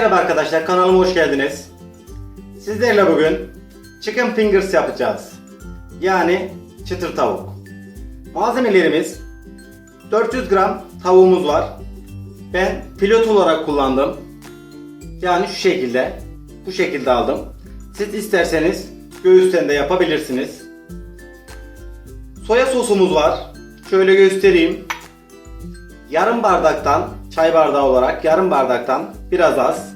Merhaba arkadaşlar kanalıma hoş geldiniz. Sizlerle bugün chicken fingers yapacağız. Yani çıtır tavuk. Malzemelerimiz 400 gram tavuğumuz var. Ben pilot olarak kullandım. Yani şu şekilde. Bu şekilde aldım. Siz isterseniz göğüsten de yapabilirsiniz. Soya sosumuz var. Şöyle göstereyim. Yarım bardaktan, çay bardağı olarak yarım bardaktan biraz az.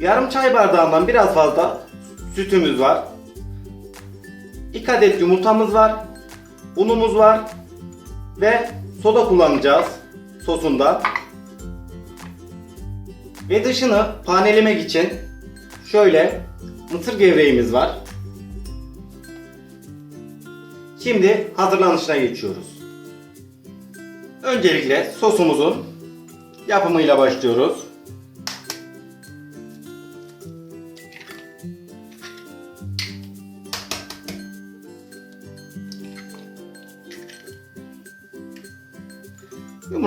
Yarım çay bardağından biraz fazla sütümüz var. 2 adet yumurtamız var. Unumuz var. Ve soda kullanacağız sosunda. Ve dışını panelemek için şöyle mısır gevreğimiz var. Şimdi hazırlanışına geçiyoruz. Öncelikle sosumuzun yapımıyla başlıyoruz.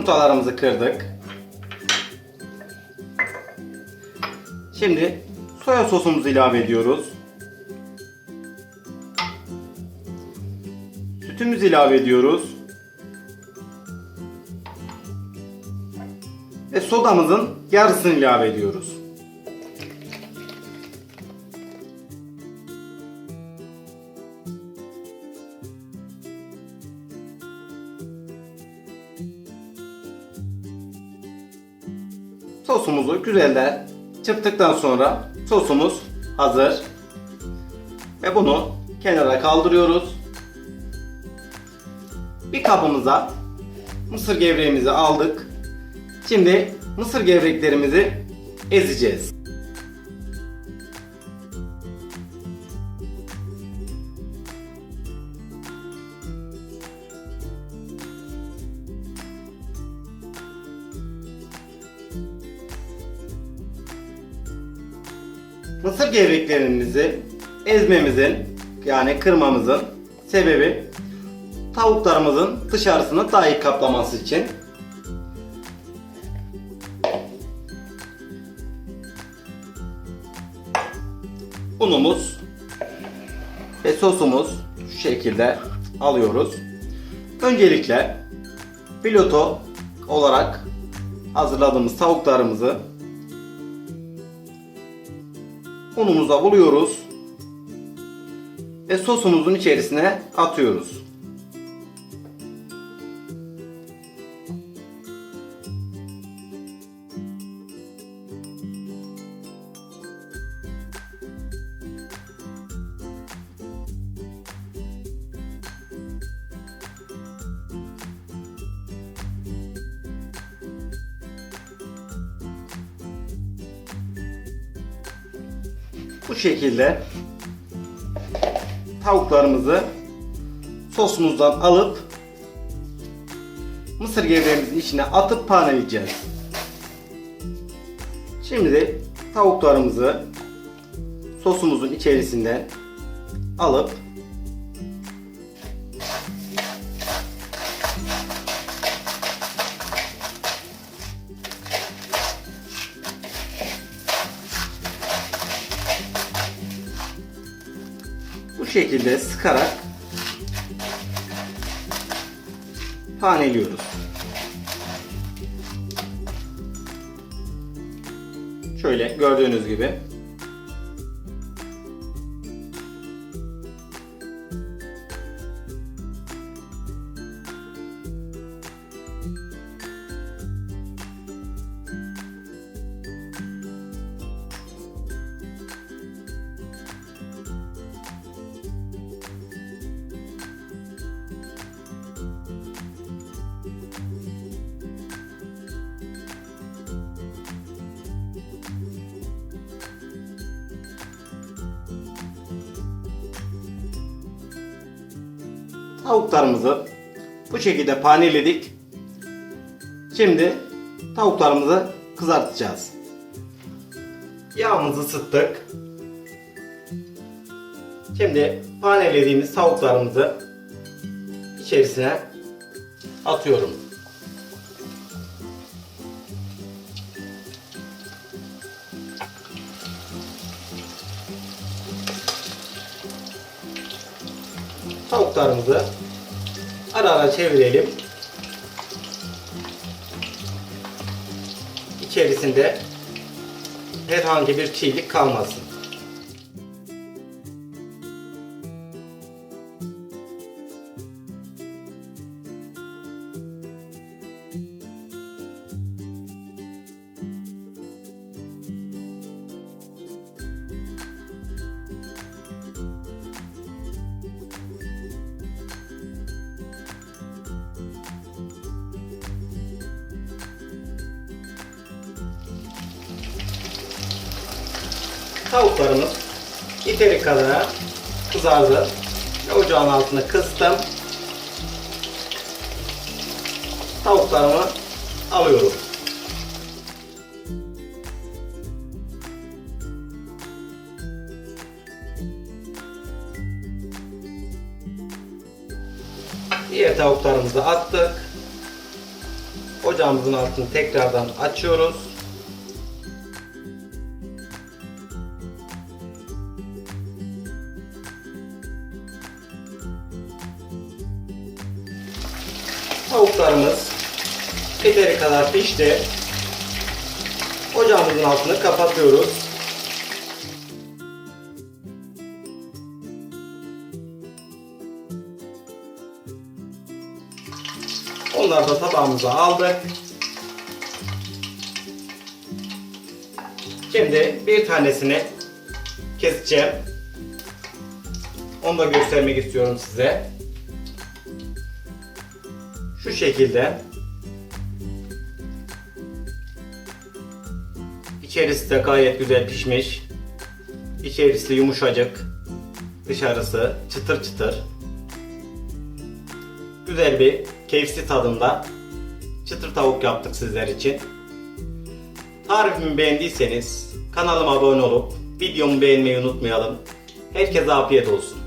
Yumurtalarımızı kırdık. Şimdi soya sosumuzu ilave ediyoruz. Sütümüzü ilave ediyoruz. Ve sodamızın yarısını ilave ediyoruz. Sosumuzu güzelce çırptıktan sonra sosumuz hazır. Ve bunu kenara kaldırıyoruz. Bir kabımıza mısır gevreğimizi aldık. Şimdi mısır gevreklerimizi ezeceğiz. Mısır gevreklerimizi ezmemizin yani kırmamızın sebebi tavuklarımızın dışarısını daha iyi kaplaması için. Unumuz ve sosumuz şu şekilde alıyoruz. Öncelikle piloto olarak hazırladığımız tavuklarımızı unumuza buluyoruz ve sosumuzun içerisine atıyoruz. Bu şekilde tavuklarımızı sosumuzdan alıp mısır gevreğimizin içine atıp paneleyeceğiz. Şimdi tavuklarımızı sosumuzun içerisinde alıp bu şekilde sıkarak paneliyoruz. Şöyle gördüğünüz gibi. Tavuklarımızı bu şekilde paneledik. Şimdi tavuklarımızı kızartacağız. Yağımızı ısıttık. Şimdi panellediğimiz tavuklarımızı içerisine atıyorum. Tavuklarımızı ara ara çevirelim. İçerisinde herhangi bir çiğlik kalmasın. Tavuklarımız yeteri kadar kızardı. Ocağın altını kıstım. Tavuklarımı alıyorum. Diğer tavuklarımızı attık. Ocağımızın altını tekrardan açıyoruz. Tavuklarımız yeteri kadar pişti. Ocağımızın altını kapatıyoruz. Onları da tabağımıza aldık. Şimdi bir tanesini keseceğim. Onu da göstermek istiyorum size. Şu şekilde. İçerisi de gayet güzel pişmiş. İçerisi yumuşacık. Dışarısı çıtır çıtır. Güzel bir keyifli tadında çıtır tavuk yaptık sizler için. Tarifimi beğendiyseniz kanalıma abone olup videomu beğenmeyi unutmayalım. Herkese afiyet olsun.